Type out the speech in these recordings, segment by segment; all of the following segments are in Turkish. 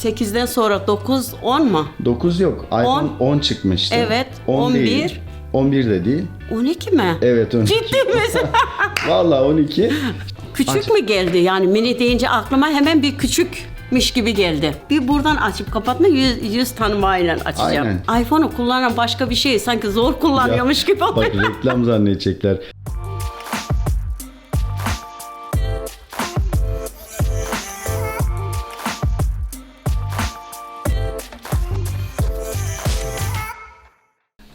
8'den sonra 9, 10 mu? 9 yok. iPhone 10, çıkmıştı. Evet, 10 11. Değil. 11 de değil. 12 mi? Evet 12. Ciddi misin? Vallahi 12. Küçük mü geldi? Yani mini deyince aklıma hemen bir küçükmüş gibi geldi. Bir buradan açıp kapatma yüz, yüz tanımayla açacağım. iPhone'u kullanan başka bir şey sanki zor kullanıyormuş gibi oluyor. Bak reklam zannedecekler.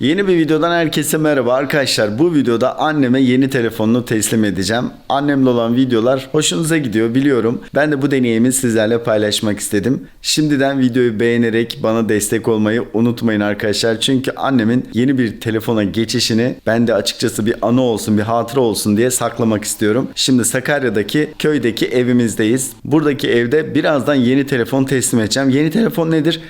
Yeni bir videodan herkese merhaba arkadaşlar. Bu videoda anneme yeni telefonunu teslim edeceğim. Annemle olan videolar hoşunuza gidiyor biliyorum. Ben de bu deneyimi sizlerle paylaşmak istedim. Şimdiden videoyu beğenerek bana destek olmayı unutmayın arkadaşlar. Çünkü annemin yeni bir telefona geçişini ben de açıkçası bir anı olsun, bir hatıra olsun diye saklamak istiyorum. Şimdi Sakarya'daki köydeki evimizdeyiz. Buradaki evde birazdan yeni telefon teslim edeceğim. Yeni telefon nedir?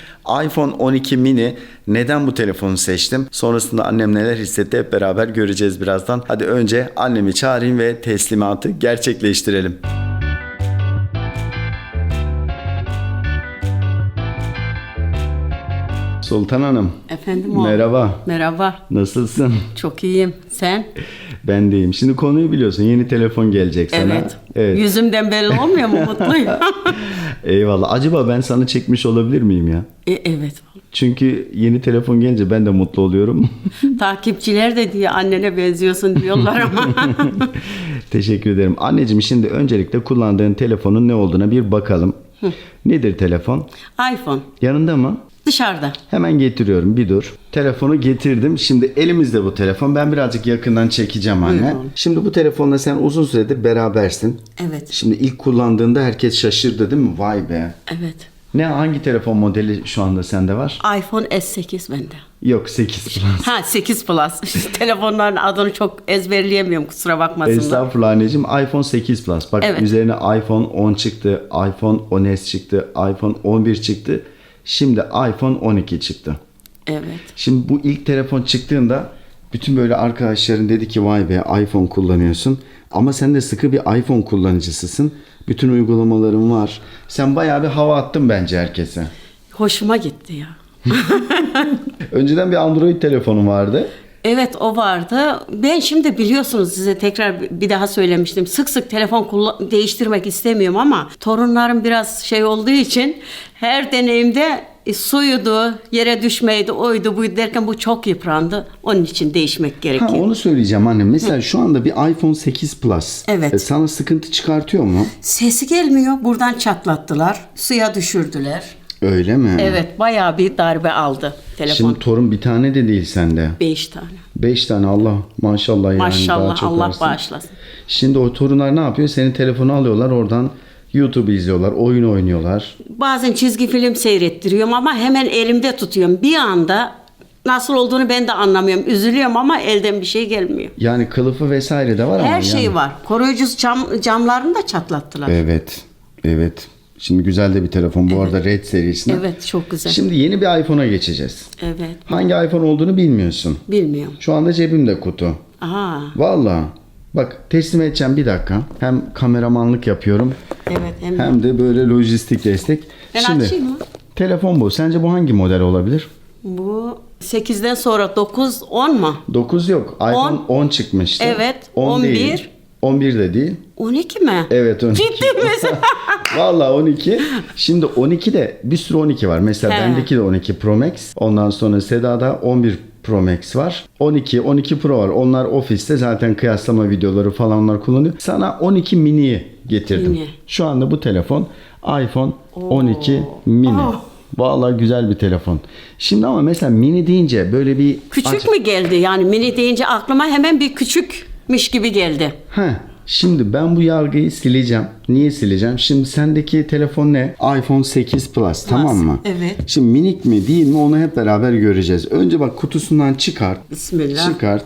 iPhone 12 mini. Neden bu telefonu seçtim? Sonrasında annem neler hissetti hep beraber göreceğiz birazdan. Hadi önce annemi çağırayım ve teslimatı gerçekleştirelim. Sultan Hanım. Efendim o. Merhaba. Merhaba. Nasılsın? Çok iyiyim. Sen? Ben deyim. Şimdi konuyu biliyorsun. Yeni telefon gelecek sana. Evet. Evet. Yüzümden belli olmuyor mu? Mutluyum. Eyvallah. Acaba ben sana çekmiş olabilir miyim ya? e, evet. Çünkü yeni telefon gelince ben de mutlu oluyorum. Takipçiler de diye annene benziyorsun diyorlar ama. Teşekkür ederim. Anneciğim şimdi öncelikle kullandığın telefonun ne olduğuna bir bakalım. Nedir telefon? iPhone. Yanında mı? Dışarıda. Hemen getiriyorum bir dur. Telefonu getirdim. Şimdi elimizde bu telefon. Ben birazcık yakından çekeceğim anne. Buyurun. Şimdi bu telefonla sen uzun süredir berabersin. Evet. Şimdi ilk kullandığında herkes şaşırdı değil mi? Vay be. Evet. Ne hangi telefon modeli şu anda sende var? iPhone S8 bende. Yok 8 Plus. Ha 8 Plus. Telefonların adını çok ezberleyemiyorum kusura bakmasınlar. Estağfurullah anneciğim iPhone 8 Plus. Bak Evet. üzerine iPhone 10 çıktı, iPhone 10s çıktı, iPhone 11 çıktı. Şimdi iPhone 12 çıktı. Evet. Şimdi bu ilk telefon çıktığında bütün böyle arkadaşların dedi ki vay be iPhone kullanıyorsun. Ama sen de sıkı bir iPhone kullanıcısısın. Bütün uygulamaların var. Sen bayağı bir hava attın bence herkese. Hoşuma gitti ya. Önceden bir Android telefonum vardı. Evet o vardı. Ben şimdi biliyorsunuz size tekrar bir daha söylemiştim. Sık sık telefon değiştirmek istemiyorum ama torunlarım biraz şey olduğu için her deneyimde e, suyudu, yere düşmeydi, oydu buydu derken bu çok yıprandı. Onun için değişmek Ha, gerekiyor. onu söyleyeceğim annem. Mesela şu anda bir iPhone 8 Plus. Evet. e, sana sıkıntı çıkartıyor mu? Sesi gelmiyor. Buradan çatlattılar. Suya düşürdüler. Öyle mi? Evet bayağı bir darbe aldı telefon. Şimdi torun bir tane de değil sende. Beş tane. Beş tane Allah maşallah yani daha Maşallah çok Allah versin. bağışlasın. Şimdi o torunlar ne yapıyor? Senin telefonu alıyorlar oradan YouTube izliyorlar, oyun oynuyorlar. Bazen çizgi film seyrettiriyorum ama hemen elimde tutuyorum. Bir anda nasıl olduğunu ben de anlamıyorum. Üzülüyorum ama elden bir şey gelmiyor. Yani kılıfı vesaire de var ama Her şey yani- var. Koruyucu cam, camlarını da çatlattılar. Evet, Evet. Evet. Şimdi güzel de bir telefon. Bu arada Red serisinde. çok güzel. Şimdi yeni bir iPhone'a geçeceğiz. Evet. Hangi iPhone olduğunu bilmiyorsun. Bilmiyorum. Şu anda cebimde kutu. Aa, Vallahi. Bak teslim edeceğim bir dakika. Hem kameramanlık yapıyorum evet. Hem hem de böyle lojistik destek. Ben Şimdi açayım mı? telefon bu. Sence bu hangi model olabilir? bu 8'den sonra 9, 10 mu? 9 yok. iPhone 10, çıkmıştı. Evet, 10 11. Değil. 11 de değil. 12 mi? Evet 12. Ciddi misin? Vallahi 12. Şimdi 12 de bir sürü 12 var. Mesela He. bendeki de 12 Pro Max. Ondan sonra Seda'da 11 Pro Max var. 12, 12 Pro var. Onlar ofiste zaten kıyaslama videoları falan onlar kullanıyor. Sana 12 mini'yi getirdim. Mini. Şu anda bu telefon iPhone 12 mini. Oh. Vallahi güzel bir telefon. Şimdi ama mesela mini deyince böyle bir Küçük mü geldi? Yani mini deyince aklıma hemen bir küçükmüş gibi geldi. Heh, şimdi ben bu yargıyı sileceğim. Niye sileceğim? Şimdi sendeki telefon ne? iPhone 8 Plus tamam mı? evet. Şimdi minik mi değil mi onu hep beraber göreceğiz. Önce bak kutusundan çıkart. Bismillah. Çıkart.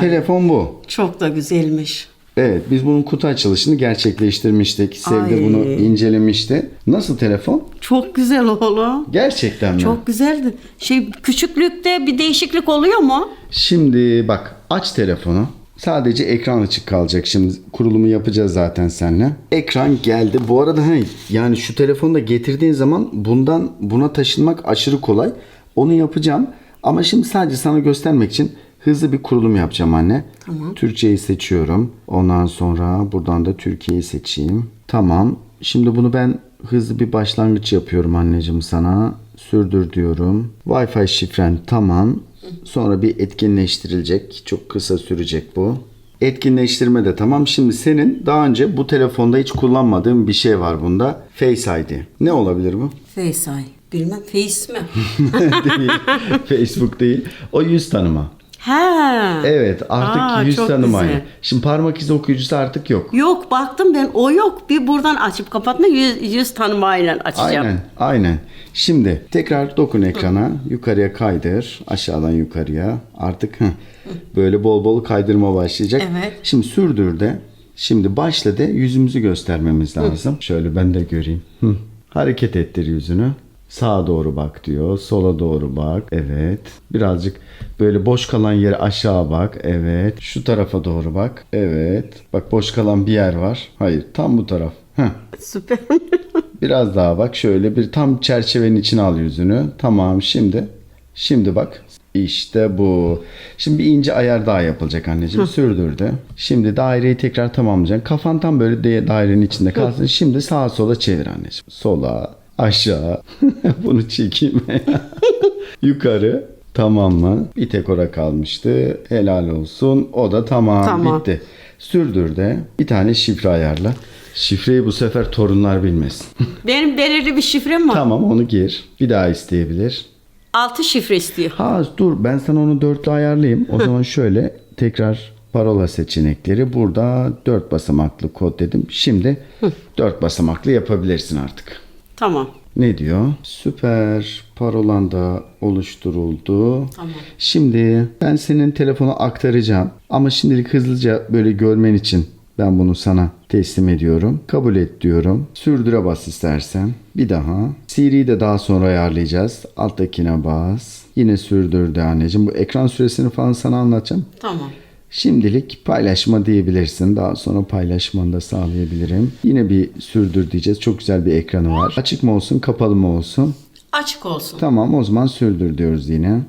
Telefon bu. Çok da güzelmiş. Evet biz bunun kutu açılışını gerçekleştirmiştik. Sevde Ay. bunu incelemişti. Nasıl telefon? Çok güzel oğlum. Gerçekten mi? Çok güzeldi. Şey küçüklükte bir değişiklik oluyor mu? Şimdi bak aç telefonu. Sadece ekran açık kalacak. Şimdi kurulumu yapacağız zaten seninle. Ekran geldi. Bu arada hani yani şu telefonu da getirdiğin zaman bundan buna taşınmak aşırı kolay. Onu yapacağım. Ama şimdi sadece sana göstermek için hızlı bir kurulum yapacağım anne. Tamam. Türkçeyi seçiyorum. Ondan sonra buradan da Türkiye'yi seçeyim. Tamam. Şimdi bunu ben hızlı bir başlangıç yapıyorum anneciğim sana. Sürdür diyorum. Wi-Fi şifren tamam. Sonra bir etkinleştirilecek. Çok kısa sürecek bu. Etkinleştirme de tamam. Şimdi senin daha önce bu telefonda hiç kullanmadığın bir şey var bunda. Face ID. Ne olabilir bu? Face Ay. Bilmem Face mi? değil. Facebook değil. O yüz tanıma. Ha. Evet artık Aa, yüz çok tanıma. güzel. Şimdi parmak izi okuyucusu artık yok. Yok baktım ben o yok. Bir buradan açıp kapatma yüz, yüz tanımayla açacağım. Aynen, aynen. Şimdi tekrar dokun ekrana, yukarıya kaydır, aşağıdan yukarıya. Artık heh, böyle bol bol kaydırma başlayacak. Evet. Şimdi sürdür de. Şimdi başla de yüzümüzü göstermemiz lazım. Şöyle ben de göreyim. Hı. Hareket ettir yüzünü. Sağa doğru bak diyor. Sola doğru bak. Evet. Birazcık böyle boş kalan yere aşağı bak. Evet. Şu tarafa doğru bak. Evet. Bak boş kalan bir yer var. Hayır. Tam bu taraf. Heh. Süper. Biraz daha bak şöyle bir tam çerçevenin içine al yüzünü. Tamam şimdi. Şimdi bak. İşte bu. Şimdi bir ince ayar daha yapılacak anneciğim. Sürdürdü. Şimdi daireyi tekrar tamamlayacaksın. Kafan tam böyle de- dairenin içinde kalsın. Şimdi sağa sola çevir anneciğim. Sola, aşağı. Bunu çekeyim. Yukarı. Tamamla. Bir tek ora kalmıştı. Helal olsun. O da tamam. Tamam. Bitti. Sürdür de bir tane şifre ayarla. Şifreyi bu sefer torunlar bilmesin. Benim belirli bir şifrem var. tamam onu gir. Bir daha isteyebilir. Altı şifre istiyor. Ha dur ben sana onu dörtlü ayarlayayım. O zaman şöyle tekrar parola seçenekleri. Burada dört basamaklı kod dedim. Şimdi dört basamaklı yapabilirsin artık. Tamam. Ne diyor? Süper. Parolan da oluşturuldu. Tamam. Şimdi ben senin telefonu aktaracağım. Ama şimdilik hızlıca böyle görmen için ben bunu sana teslim ediyorum. Kabul et diyorum. Sürdüre bas istersen. Bir daha. Siri'yi de daha sonra ayarlayacağız. Alttakine bas. Yine sürdür de anneciğim. Bu ekran süresini falan sana anlatacağım. Tamam. Şimdilik paylaşma diyebilirsin. Daha sonra paylaşmanı da sağlayabilirim. Yine bir sürdür diyeceğiz. Çok güzel bir ekranı var. Açık mı olsun, kapalı mı olsun? Açık olsun. Tamam o zaman sürdür diyoruz yine.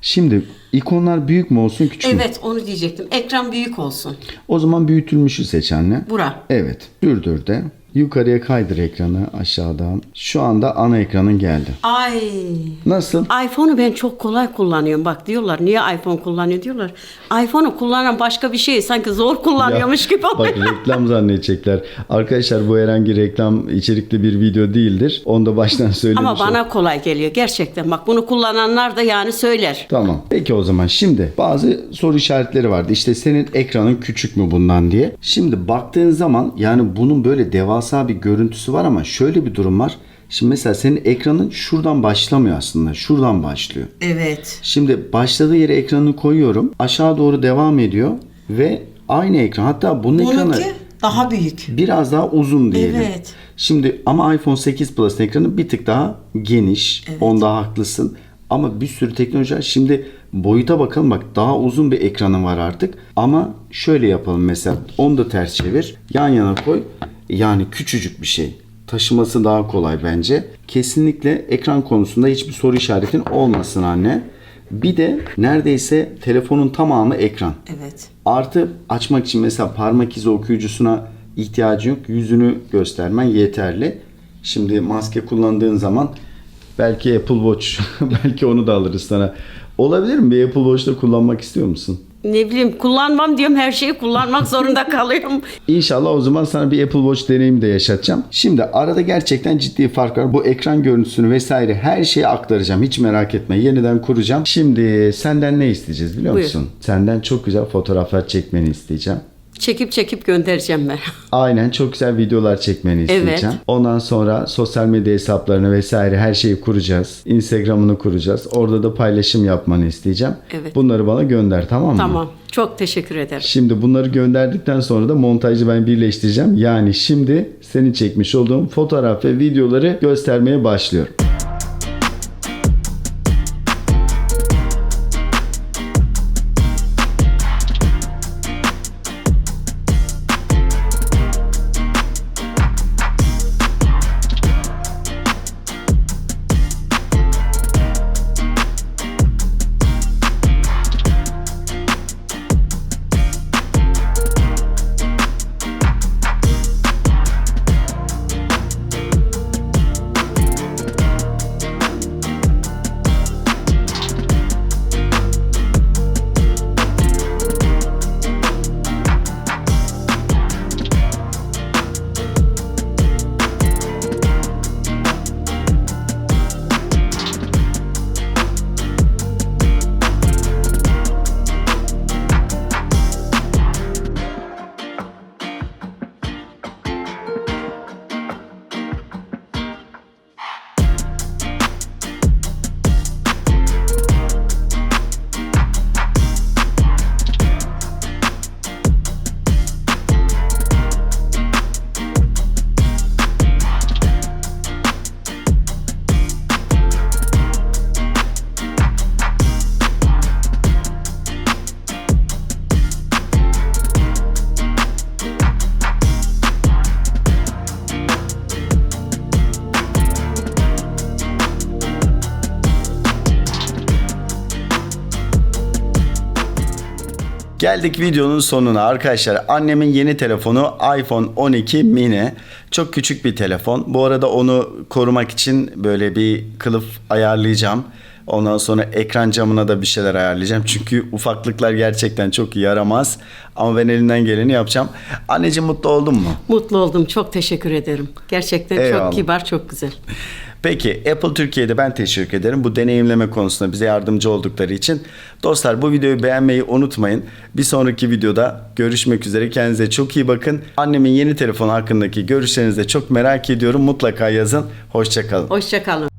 Şimdi ikonlar büyük mü olsun küçük mü? Evet onu diyecektim. Ekran büyük olsun. O zaman büyütülmüşü seç anne. Bura. Evet sürdür de. Yukarıya kaydır ekranı aşağıdan. Şu anda ana ekranın geldi. Ay. Nasıl? iPhone'u ben çok kolay kullanıyorum. Bak diyorlar niye iPhone kullanıyor diyorlar. iPhone'u kullanan başka bir şey sanki zor kullanıyormuş gibi Bak reklam zannedecekler. Arkadaşlar bu herhangi reklam içerikli bir video değildir. Onu da baştan söylemiş Ama bana kolay geliyor gerçekten. Bak bunu kullananlar da yani söyler. Tamam. Peki o zaman şimdi bazı soru işaretleri vardı. İşte senin ekranın küçük mü bundan diye. Şimdi baktığın zaman yani bunun böyle devasa bir görüntüsü var ama şöyle bir durum var. Şimdi mesela senin ekranın şuradan başlamıyor aslında. Şuradan başlıyor. Evet. Şimdi başladığı yere ekranını koyuyorum. Aşağı doğru devam ediyor ve aynı ekran. Hatta bunun ekranı Bununki daha büyük. biraz daha uzun diyelim. Evet. Şimdi ama iPhone 8 Plus ekranı bir tık daha geniş. Onda haklısın. Ama bir sürü teknoloji var. Şimdi boyuta bakalım bak daha uzun bir ekranı var artık. Ama şöyle yapalım mesela onu da ters çevir. Yan yana koy. Yani küçücük bir şey. Taşıması daha kolay bence. Kesinlikle ekran konusunda hiçbir soru işaretin olmasın anne. Bir de neredeyse telefonun tamamı ekran. Evet. Artı açmak için mesela parmak izi okuyucusuna ihtiyacın yok. Yüzünü göstermen yeterli. Şimdi maske kullandığın zaman belki Apple Watch belki onu da alırız sana. Olabilir mi? Bir Apple Watch'ta kullanmak istiyor musun? Ne bileyim kullanmam diyorum her şeyi kullanmak zorunda kalıyorum. İnşallah o zaman sana bir Apple Watch deneyimi de yaşatacağım. Şimdi arada gerçekten ciddi fark var. Bu ekran görüntüsünü vesaire her şeyi aktaracağım. Hiç merak etme. Yeniden kuracağım. Şimdi senden ne isteyeceğiz biliyor Buyur. musun? Senden çok güzel fotoğraflar çekmeni isteyeceğim. Çekip çekip göndereceğim ben. Aynen çok güzel videolar çekmeni isteyeceğim. Evet. Ondan sonra sosyal medya hesaplarını vesaire her şeyi kuracağız. Instagram'ını kuracağız. Orada da paylaşım yapmanı isteyeceğim. Evet. Bunları bana gönder tamam mı? Tamam. Çok teşekkür ederim. Şimdi bunları gönderdikten sonra da montajı ben birleştireceğim. Yani şimdi senin çekmiş olduğum fotoğraf ve videoları göstermeye başlıyorum. Geldik videonun sonuna arkadaşlar. Annemin yeni telefonu iPhone 12 mini. Çok küçük bir telefon. Bu arada onu korumak için böyle bir kılıf ayarlayacağım. Ondan sonra ekran camına da bir şeyler ayarlayacağım. Çünkü ufaklıklar gerçekten çok yaramaz. Ama ben elimden geleni yapacağım. Anneciğim mutlu oldun mu? Mutlu oldum. Çok teşekkür ederim. Gerçekten Eyvallah. çok kibar, çok güzel. Peki Apple Türkiye'de ben teşekkür ederim. Bu deneyimleme konusunda bize yardımcı oldukları için. Dostlar bu videoyu beğenmeyi unutmayın. Bir sonraki videoda görüşmek üzere. Kendinize çok iyi bakın. Annemin yeni telefonu hakkındaki görüşlerinizi de çok merak ediyorum. Mutlaka yazın. Hoşçakalın. Hoşçakalın.